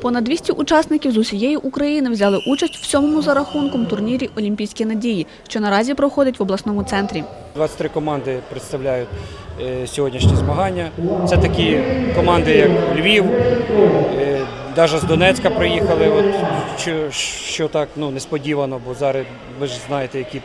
Понад 200 учасників з усієї України взяли участь в сьомому за рахунком турнірі Олімпійські надії, що наразі проходить в обласному центрі. 23 команди представляють е, сьогоднішні змагання. Це такі команди, як Львів, навіть з Донецька приїхали, от, що, що так ну, несподівано, бо зараз ви ж знаєте, які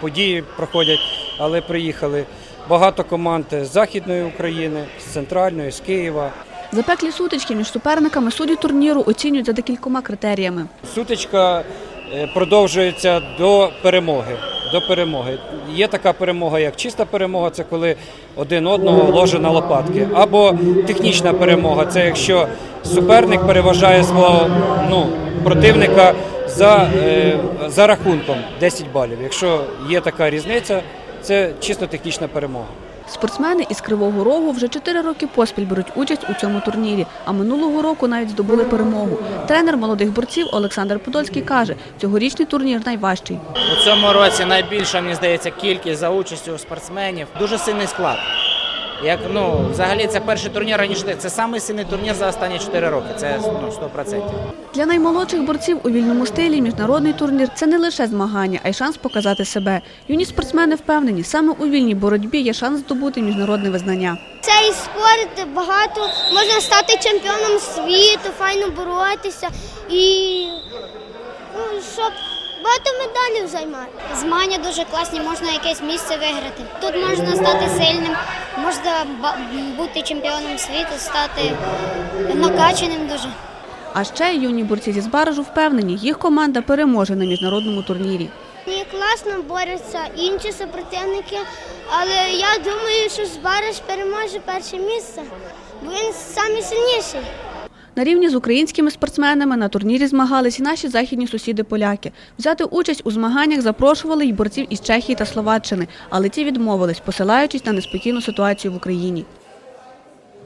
події проходять, але приїхали. Багато команд з Західної України, з центральної, з Києва. Запеклі сутички між суперниками судді турніру оцінюють за декількома критеріями. Сутичка е, продовжується до перемоги. До перемоги. Є така перемога, як чиста перемога, це коли один одного ложе на лопатки. Або технічна перемога, це якщо суперник переважає свого ну, противника за, е, за рахунком 10 балів. Якщо є така різниця, це чисто технічна перемога. Спортсмени із Кривого Рогу вже чотири роки поспіль беруть участь у цьому турнірі, а минулого року навіть здобули перемогу. Тренер молодих борців Олександр Подольський каже, цьогорічний турнір найважчий. У цьому році найбільша, мені здається, кількість за участю спортсменів. Дуже сильний склад. Як ну, взагалі, це перший турнір раніше. Це самий сильний турнір за останні 4 роки. Це ну, 100%. Для наймолодших борців у вільному стилі міжнародний турнір це не лише змагання, а й шанс показати себе. Юні спортсмени впевнені, саме у вільній боротьбі є шанс здобути міжнародне визнання. Цей спорт багато можна стати чемпіоном світу, файно боротися і ну, щоб багато медалів займати. Змагання дуже класні, можна якесь місце виграти. Тут можна стати сильним, можна бути чемпіоном світу, стати накачаним дуже. А ще юні борці зі Збаражу впевнені, їх команда переможе на міжнародному турнірі. Мені класно борються інші супротивники, але я думаю, що Збараж переможе перше місце, бо він найсильніший. На рівні з українськими спортсменами на турнірі змагались і наші західні сусіди поляки. Взяти участь у змаганнях запрошували й борців із Чехії та Словаччини, але ті відмовились, посилаючись на неспокійну ситуацію в Україні.